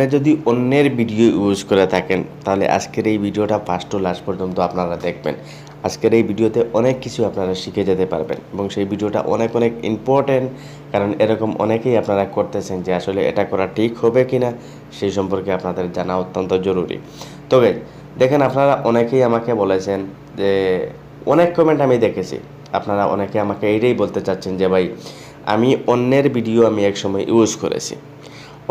আপনি যদি অন্যের ভিডিও ইউজ করে থাকেন, তাহলে আজকের এই ভিডিওটা ফার্স্ট টু লাস্ট পর্যন্ত আপনারা দেখবেন। আজকের এই ভিডিওতে অনেক কিছু আপনারা শিখে যেতে পারবেন এবং সেই ভিডিওটা অনেক অনেক ইম্পর্ট্যান্ট কারণ এরকম অনেকেই আপনারা করতেছেন যে আসলে এটা করা ঠিক হবে কি না সেই সম্পর্কে আপনাদের জানা অত্যন্ত জরুরি। তবে দেখেন আপনারা অনেকেই আমাকে বলেছেন যে, অনেক কমেন্ট আমি দেখেছি। আপনারা অনেকে আমাকে এইটাই বলতে চাচ্ছেন যে, ভাই, আমি অন্যের ভিডিও আমি একসময় ইউজ করেছি।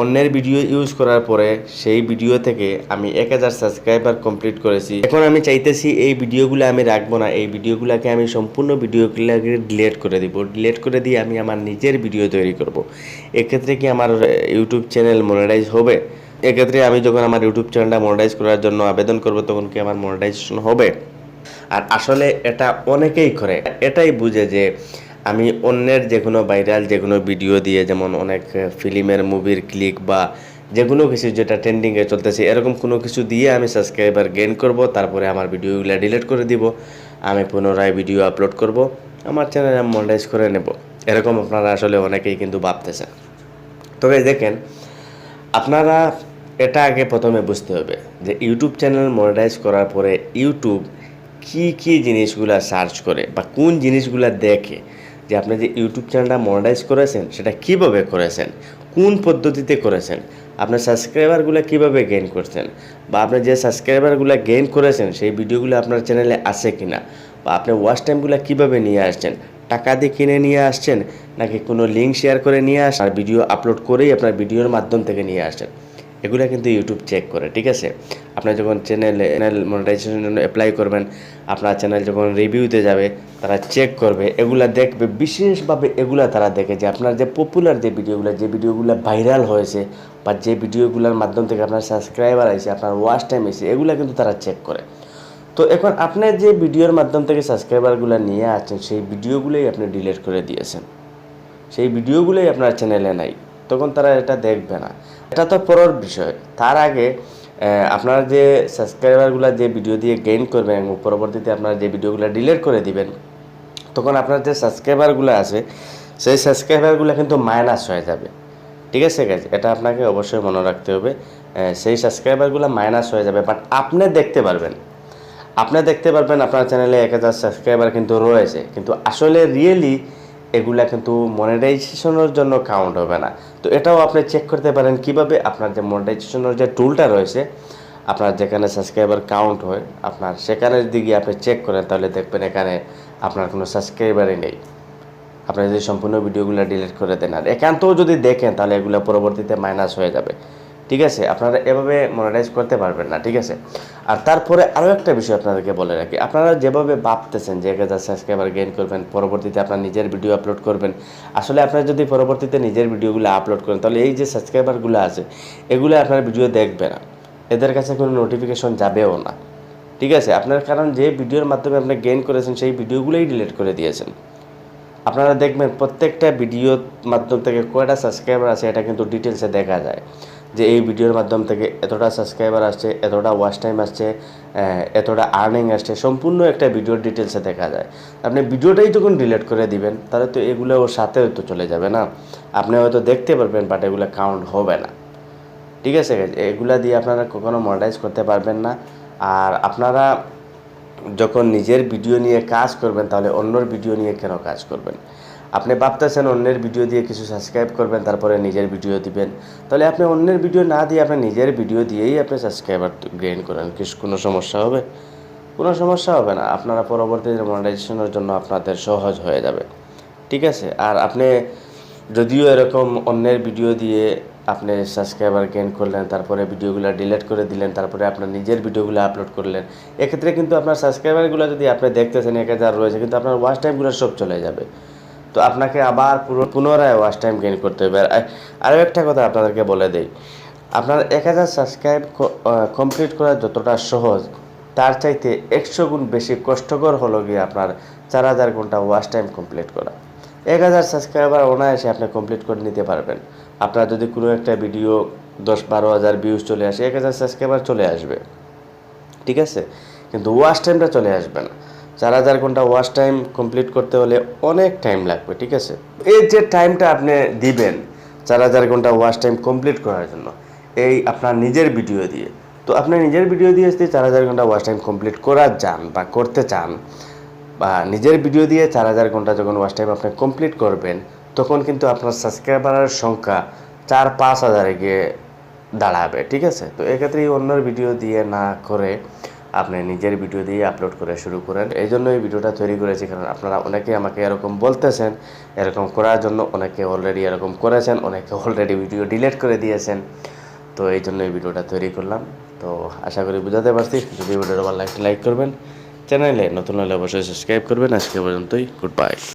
অন্যের ভিডিও ইউজ করার পরে সেই ভিডিও থেকে আমি এক হাজার সাবস্ক্রাইবার কমপ্লিট করেছি। এখন আমি চাইতেছি এই ভিডিওগুলো আমি রাখব না, এই ভিডিওগুলোকে আমি সম্পূর্ণ ভিডিওগুলোকে ডিলেট করে দিব। ডিলেট করে দিয়ে আমি আমার নিজের ভিডিও তৈরি করব। এক্ষেত্রে কি আমার ইউটিউব চ্যানেল মনিটাইজ হবে? এক্ষেত্রে আমি যখন আমার ইউটিউব চ্যানেলটা মনিটাইজ করার জন্য আবেদন করব, তখন কি আমার মনিটাইজেশন হবে? আর আসলে এটা অনেকেই করে। এটাই বুঝে যে আমি অন্যের যে কোনো ভাইরাল যে কোনো ভিডিও দিয়ে যেমন অনেক ফিল্মের মুভির ক্লিক বা যে কোনো কিছু যেটা ট্রেন্ডিংয়ে চলতেছে, এরকম কোনো কিছু দিয়ে আমি সাবস্ক্রাইবার গেইন করব, তারপরে আমার ভিডিওগুলো ডিলিট করে দিব, আমি পুনরায় ভিডিও আপলোড করব, আমার চ্যানেলে মনিটাইজ করে নেব। এরকম আপনারা আসলে অনেকেই কিন্তু ভাবতেছেন। তবে দেখেন, আপনারা এটা আগে প্রথমে বুঝতে হবে যে ইউটিউব চ্যানেল মনিটাইজ করার পরে ইউটিউব কি কি জিনিসগুলা সার্চ করে বা কোন জিনিসগুলা দেখে যে আপনি যে ইউটিউব চ্যানেলটা মনিটাইজ করেছেন, সেটা কীভাবে করেছেন? কোন পদ্ধতিতে করেছেন? আপনার সাবস্ক্রাইবারগুলো কীভাবে গেইন করছেন? বা আপনি যে সাবস্ক্রাইবারগুলো গেইন করেছেন, সেই ভিডিওগুলো আপনার চ্যানেলে আছে কিনা? বা আপনি ওয়াচ টাইমগুলো কীভাবে নিয়ে আসছেন? টাকা দিয়ে কিনে নিয়ে আসছেন, নাকি কোনো লিঙ্ক শেয়ার করে নিয়ে আসছেন? আর ভিডিও আপলোড করেই আপনার ভিডিওর মাধ্যম থেকে নিয়ে আসছেন? এগুলো কিন্তু ইউটিউব চেক করে, ঠিক আছে? আপনার যখন চ্যানেল চ্যানেল মনিটাইজেশনের জন্য অ্যাপ্লাই করবেন, আপনার চ্যানেল যখন রিভিউতে যাবে, তারা চেক করবে, এগুলা দেখবে, বিশেষভাবে এগুলা তারা দেখে যে আপনার যে পপুলার যে ভিডিওগুলো যে ভিডিওগুলো ভাইরাল হয়েছে বা যে ভিডিওগুলোর মাধ্যম থেকে আপনার সাবস্ক্রাইবার আছে আপনার ওয়াচ টাইম এসে এগুলো কিন্তু তারা চেক করে। তো এখন আপনার যে ভিডিওর মাধ্যম থেকে সাবস্ক্রাইবারগুলো নিয়ে আসছেন, সেই ভিডিওগুলোই আপনি ডিলিট করে দিয়েছেন। সেই ভিডিওগুলোই আপনার চ্যানেলে নাই। তখন তারা এটা দেখবে না। এটা তো পরের বিষয়। তার আগে আপনার যে সাবস্ক্রাইবারগুলো যে ভিডিও দিয়ে গেইন করবেন এবং পরবর্তীতে আপনার যে ভিডিওগুলো ডিলিট করে দিবেন, তখন আপনার যে সাবস্ক্রাইবারগুলো আছে, সেই সাবস্ক্রাইবারগুলো কিন্তু মাইনাস হয়ে যাবে। ঠিক আছে গাইজ এটা আপনাকে অবশ্যই মনে রাখতে হবে। সেই সাবস্ক্রাইবারগুলো মাইনাস হয়ে যাবে। বাট আপনি দেখতে পারবেন। আপনি দেখতে পারবেন আপনার চ্যানেলে এক হাজার সাবস্ক্রাইবার কিন্তু রয়েছে। কিন্তু আসলে রিয়েলি এগুলা কিন্তু মনিটাইজেশনের জন্য কাউন্ট হবে না। তো এটাও আপনি চেক করতে পারেন কীভাবে আপনার যে মনিটাইজেশনের যে টুলটা রয়েছে, আপনার যেখানে সাবস্ক্রাইবার কাউন্ট হয়, আপনার সেখানের দিকে আপনি চেক করেন, তাহলে দেখবেন এখানে আপনার কোনো সাবস্ক্রাইবারই নেই। আপনি যদি সম্পূর্ণ ভিডিওগুলো ডিলিট করে দেন, আর একান্তও যদি দেখেন, তাহলে এগুলো পরবর্তীতে মাইনাস হয়ে যাবে। ঠিক আছে? আপনারা এভাবে মনিটাইজ করতে পারবেন না, ঠিক আছে? আর তারপরে আরও একটা বিষয় আপনাদেরকে বলে রাখি। আপনারা যেভাবে ভাবতেছেন যে এক হাজার সাবস্ক্রাইবার গেইন করবেন, পরবর্তীতে আপনার নিজের ভিডিও আপলোড করবেন, আসলে আপনারা যদি পরবর্তীতে নিজের ভিডিওগুলো আপলোড করেন, তাহলে এই যে সাবস্ক্রাইবারগুলো আছে, এগুলো আপনার ভিডিও দেখবে না। এদের কাছে কোনো নোটিফিকেশন যাবেও না। ঠিক আছে? আপনার কারণ যে ভিডিওর মাধ্যমে আপনি গেইন করেছেন, সেই ভিডিওগুলোই ডিলিট করে দিয়েছেন। আপনারা দেখবেন প্রত্যেকটা ভিডিওর মাধ্যম থেকে কয়টা সাবস্ক্রাইবার আছে, এটা কিন্তু ডিটেলসে দেখা যায়। যে এই ভিডিওর মাধ্যম থেকে এতটা সাবস্ক্রাইবার আসছে, এতটা ওয়াচ টাইম আসছে এতটা আর্নিং আসছে, সম্পূর্ণ একটা ভিডিওর ডিটেলসে দেখা যায়। আপনি ভিডিওটাই যখন ডিলিট করে দিবেন, তাহলে তো এগুলো ওর সাথে হয়তো চলে যাবে না। আপনি হয়তো দেখতে পারবেন বাট এগুলো কাউন্ট হবে না। ঠিক আছে? এগুলা দিয়ে আপনারা কখনো মনিটাইজ করতে পারবেন না। আর আপনারা যখন নিজের ভিডিও নিয়ে কাজ করবেন, তাহলে অন্যর ভিডিও নিয়ে কেন কাজ করবেন? আপনি ভাবতেছেন অন্যের ভিডিও দিয়ে কিছু সাবস্ক্রাইব করবেন, তারপরে নিজের ভিডিও দিবেন। তাহলে আপনি অন্যের ভিডিও না দিয়ে আপনি নিজের ভিডিও দিয়েই আপনি সাবস্ক্রাইবার গেইন করেন। কিছু কোনো সমস্যা হবে? কোনো সমস্যা হবে না। আপনারা পরবর্তীতে মনিটাইজেশনের জন্য আপনাদের সহজ হয়ে যাবে। ঠিক আছে? আর আপনি যদিও এরকম অন্যের ভিডিও দিয়ে আপনি সাবস্ক্রাইবার গেইন করলেন, তারপরে ভিডিওগুলো ডিলিট করে দিলেন, তারপরে আপনার নিজের ভিডিওগুলো আপলোড করলেন, এক্ষেত্রে কিন্তু আপনার সাবস্ক্রাইবারগুলো যদি আপনি দেখতেছেন, এক হাজার রয়েছে, কিন্তু আপনার ওয়াচ টাইমগুলো সব চলে যাবে। তো আপনাকে আবার পুনরায় ওয়াচ টাইম গেইন করতে হবে। আর আরও একটা কথা আপনাদেরকে বলে দেই। আপনার এক হাজার সাবস্ক্রাইব কমপ্লিট করা যতটা সহজ, তার চাইতে একশো গুণ বেশি কষ্টকর হলো গিয়ে আপনার চার হাজার ঘণ্টা ওয়াচ টাইম কমপ্লিট করা। এক হাজার সাবস্ক্রাইবার অনায়াসে আপনি কমপ্লিট করে নিতে পারবেন। আপনার যদি কোনো একটা ভিডিও দশ বারো হাজার ভিউজ চলে আসে, এক হাজার সাবস্ক্রাইবার চলে আসবে। ঠিক আছে? কিন্তু ওয়াচ টাইমটা চলে আসবে না। চার হাজার ঘণ্টা ওয়াচ টাইম কমপ্লিট করতে হলে অনেক টাইম লাগবে, ঠিক আছে? এই যে টাইমটা আপনি দিবেন চার হাজার ঘণ্টা ওয়াচ টাইম কমপ্লিট করার জন্য, এই আপনার নিজের ভিডিও দিয়ে। তো আপনি নিজের ভিডিও দিয়ে যদি চার হাজার ঘণ্টা ওয়াচ টাইম কমপ্লিট করার যান বা করতে চান, বা নিজের ভিডিও দিয়ে চার হাজার ঘণ্টা যখন ওয়াচ টাইম আপনি কমপ্লিট করবেন, তখন কিন্তু আপনার সাবস্ক্রাইবারের সংখ্যা চার পাঁচ হাজারে গিয়ে দাঁড়াবে, ঠিক আছে? তো এক্ষেত্রে অন্যর ভিডিও দিয়ে না করে আপনি নিজের ভিডিও দিয়ে আপলোড করে শুরু করেন। এই জন্য এই ভিডিওটা তৈরি করেছি, কারণ আপনারা অনেকে আমাকে এরকম বলতেছেন, এরকম করার জন্য অনেকে অলরেডি এরকম করেছেন, অনেকে অলরেডি ভিডিও ডিলিট করে দিয়েছেন। তো এই জন্য এই ভিডিওটা তৈরি করলাম। তো আশা করি বুঝাতে পারছি। যদি ভিডিওটা ভালো লাগলে লাইক করবেন। চ্যানেলে নতুন হলে অবশ্যই সাবস্ক্রাইব করবেন। আজকে পর্যন্তই। Good bye